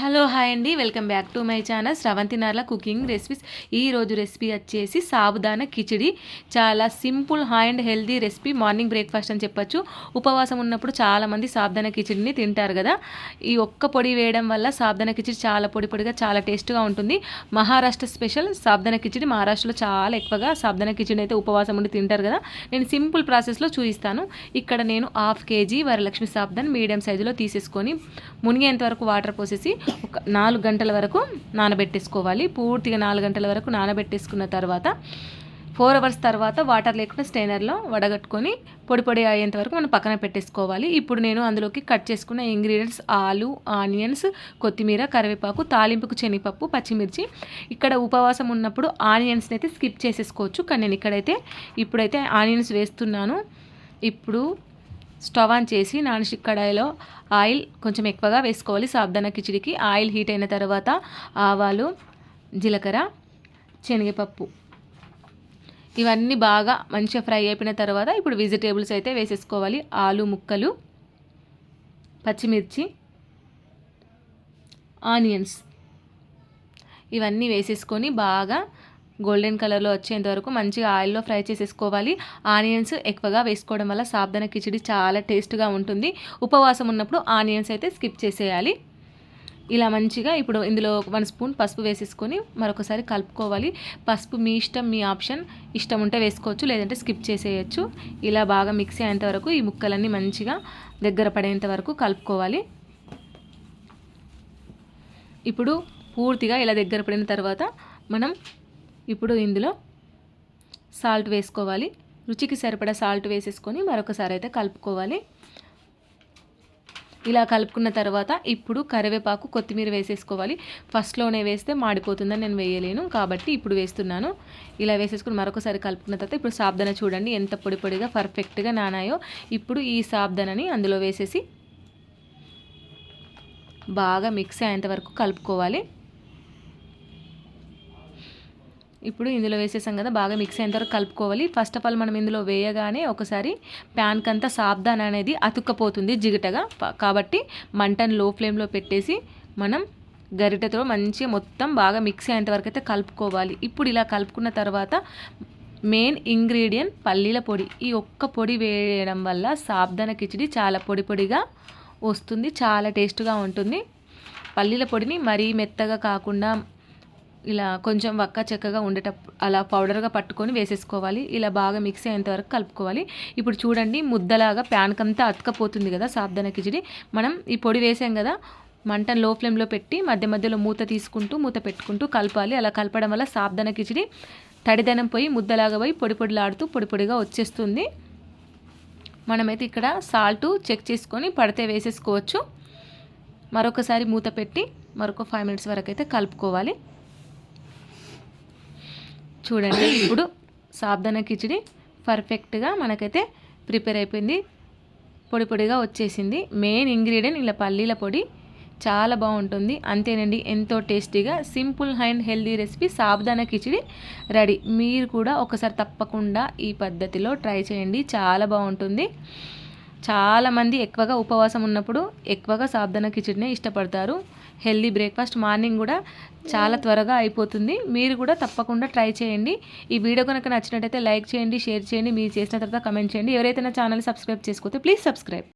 Hello hi అండి. Welcome back to my channel Sravanthi Narla cooking recipes. ఈ రోజు recipe వచ్చేసి సాబుదాన కిచిడి. చాలా simple hi and healthy recipe. Morning breakfast అని చెప్పొచ్చు. ఉపవాసం ఉన్నప్పుడు చాలామంది సాబుదాన కిచిడిని తింటారు కదా. ఈ ఒక్క పొడి వేయడం వల్ల సాబుదాన కిచిడి చాలా పొడి పొడిగా చాలా టేస్ట్గా ఉంటుంది. మహారాష్ట్ర స్పెషల్ సాబుదాన కిచిడి మహారాష్ట్రలో చాలా ఎక్కువగా సాబుదాన కిచిడి అయితే ఉపవాసం ఉండి తింటారు కదా. నేను సింపుల్ ప్రాసెస్లో చూపిస్తాను ఇక్కడ నేను half KG Varalakshmi sabudana medium సైజులో తీసేసుకొని మునిగేంత వరకు వాటర్ పోసేసి ఒక నాలుగు గంటల వరకు నానబెట్టేసుకోవాలి. పూర్తిగా నాలుగు గంటల వరకు నానబెట్టేసుకున్న తర్వాత ఫోర్ అవర్స్ తర్వాత వాటర్ లేకుండా స్టైనర్లో వడగట్టుకొని పొడి పొడి అయ్యేంత వరకు మనం పక్కన పెట్టేసుకోవాలి. ఇప్పుడు నేను అందులోకి కట్ చేసుకున్న ఇంగ్రీడియంట్స్ ఆలు ఆనియన్స్ కొత్తిమీర కరివేపాకు తాలింపుకు శనగపప్పు పచ్చిమిర్చి. ఇక్కడ ఉపవాసం ఉన్నప్పుడు ఆనియన్స్ని అయితే స్కిప్ చేసేసుకోవచ్చు. కానీ నేను ఇక్కడైతే ఇప్పుడైతే ఆనియన్స్ వేస్తున్నాను. ఇప్పుడు స్టవ్ ఆన్ చేసి నాన్ స్టిక్ కడాయిలో ఆయిల్ కొంచెం ఎక్కువగా వేసుకోవాలి. సాబ్దాన కిచిడికి ఆయిల్ హీట్ అయిన తర్వాత ఆవాలు జీలకర్ర శనగపప్పు ఇవన్నీ బాగా మంచిగా ఫ్రై అయిపోయిన తర్వాత ఇప్పుడు వెజిటేబుల్స్ అయితే వేసేసుకోవాలి. ఆలు ముక్కలు పచ్చిమిర్చి ఆనియన్స్ ఇవన్నీ వేసేసుకొని బాగా గోల్డెన్ కలర్లో వచ్చేంత వరకు మంచిగా ఆయిల్లో ఫ్రై చేసేసుకోవాలి. ఆనియన్స్ ఎక్కువగా వేసుకోవడం వల్ల సాబ్దాన కిచిడి చాలా టేస్ట్గా ఉంటుంది. ఉపవాసం ఉన్నప్పుడు ఆనియన్స్ అయితే స్కిప్ చేసేయాలి. ఇలా మంచిగా ఇప్పుడు ఇందులో వన్ స్పూన్ పసుపు వేసేసుకొని మరొకసారి కలుపుకోవాలి. పసుపు మీ ఇష్టం మీ ఆప్షన్. ఇష్టం ఉంటే వేసుకోవచ్చు లేదంటే స్కిప్ చేసేయచ్చు. ఇలా బాగా మిక్సీ అయ్యేంత వరకు ఈ ముక్కలన్నీ మంచిగా దగ్గర పడేంత వరకు కలుపుకోవాలి. ఇప్పుడు పూర్తిగా ఇలా దగ్గర పడిన తర్వాత మనం ఇప్పుడు ఇందులో సాల్ట్ వేసుకోవాలి. రుచికి సరిపడా సాల్ట్ వేసేసుకొని మరొకసారి అయితే కలుపుకోవాలి. ఇలా కలుపుకున్న తర్వాత ఇప్పుడు కరివేపాకు కొత్తిమీర వేసేసుకోవాలి. ఫస్ట్లోనే వేస్తే మాడిపోతుందని నేను వేయలేను కాబట్టి ఇప్పుడు వేస్తున్నాను. ఇలా వేసేసుకుని మరొకసారి కలుపుకున్న తర్వాత ఇప్పుడు సాబ్దన చూడండి ఎంత పొడి పొడిగా పర్ఫెక్ట్గా నానాయో. ఇప్పుడు ఈ సాబ్దనని అందులో వేసేసి బాగా మిక్స్ అయ్యేంత వరకు కలుపుకోవాలి. ఇప్పుడు ఇందులో వేసేసాం కదా బాగా మిక్స్ అయ్యేంతవరకు కలుపుకోవాలి. ఫస్ట్ ఆఫ్ ఆల్ మనం ఇందులో వేయగానే ఒకసారి ప్యాన్కి అంతా సాబ్దాన్ అనేది అతుక్కపోతుంది జిగటగా. కాబట్టి మంటను లో ఫ్లేమ్లో పెట్టేసి మనం గరిటెతో మంచిగా మొత్తం బాగా మిక్స్ అయ్యేంతవరకు అయితే కలుపుకోవాలి. ఇప్పుడు ఇలా కలుపుకున్న తర్వాత మెయిన్ ఇంగ్రీడియంట్ పల్లీల పొడి. ఈ ఒక్క పొడి వేయడం వల్ల సాబ్దాన కిచిడి చాలా పొడి పొడిగా వస్తుంది చాలా టేస్ట్గా ఉంటుంది. పల్లీల పొడిని మరీ మెత్తగా కాకుండా ఇలా కొంచెం వక్క చెక్కగా ఉండేటప్పుడు అలా పౌడర్గా పట్టుకొని వేసేసుకోవాలి. ఇలా బాగా మిక్స్ అయ్యేంత వరకు కలుపుకోవాలి. ఇప్పుడు చూడండి ముద్దలాగా ప్యాన్కంతా అతకపోతుంది కదా సాబ్దాన కిచిడి. మనం ఈ పొడి వేసాం కదా మంట లో ఫ్లేమ్లో పెట్టి మధ్య మధ్యలో మూత తీసుకుంటూ మూత పెట్టుకుంటూ కలపాలి. అలా కలపడం వల్ల సాబ్దాన కిచిడి తడిదనం పోయి ముద్దలాగా పోయి పొడి పొడిలాడుతూ పొడి పొడిగా వచ్చేస్తుంది. మనమైతే ఇక్కడ సాల్ట్ చెక్ చేసుకొని పడితే వేసేసుకోవచ్చు. మరొకసారి మూత పెట్టి మరొక ఫైవ్ మినిట్స్ వరకు అయితే కలుపుకోవాలి. చూడండి. ఇప్పుడు సాబ్దాన కిచిడి పర్ఫెక్ట్గా మనకైతే ప్రిపేర్ అయిపోయింది. పొడి పొడిగా వచ్చేసింది. మెయిన్ ఇంగ్రీడియంట్ ఇలా పల్లీల పొడి. చాలా బాగుంటుంది. అంతేనండి ఎంతో టేస్టీగా simple and healthy recipe sabudana khichdi ready. మీరు కూడా ఒకసారి తప్పకుండా ఈ పద్ధతిలో ట్రై చేయండి. చాలా బాగుంటుంది. చాలామంది ఎక్కువగా ఉపవాసం ఉన్నప్పుడు ఎక్కువగా సాబ్దానా కిచిడినే ఇష్టపడతారు. హెల్దీ బ్రేక్ఫాస్ట్ మార్నింగ్ కూడా చాలా త్వరగా అయిపోతుంది. మీరు కూడా తప్పకుండా ట్రై చేయండి. ఈ వీడియో కనుక నచ్చినట్టయితే లైక్ చేయండి షేర్ చేయండి మీరు చేసిన తర్వాత కమెంట్ చేయండి. ఎవరైతే నా ఛానల్ సబ్స్క్రైబ్ చేసుకోతే ప్లీజ్ సబ్స్క్రైబ్.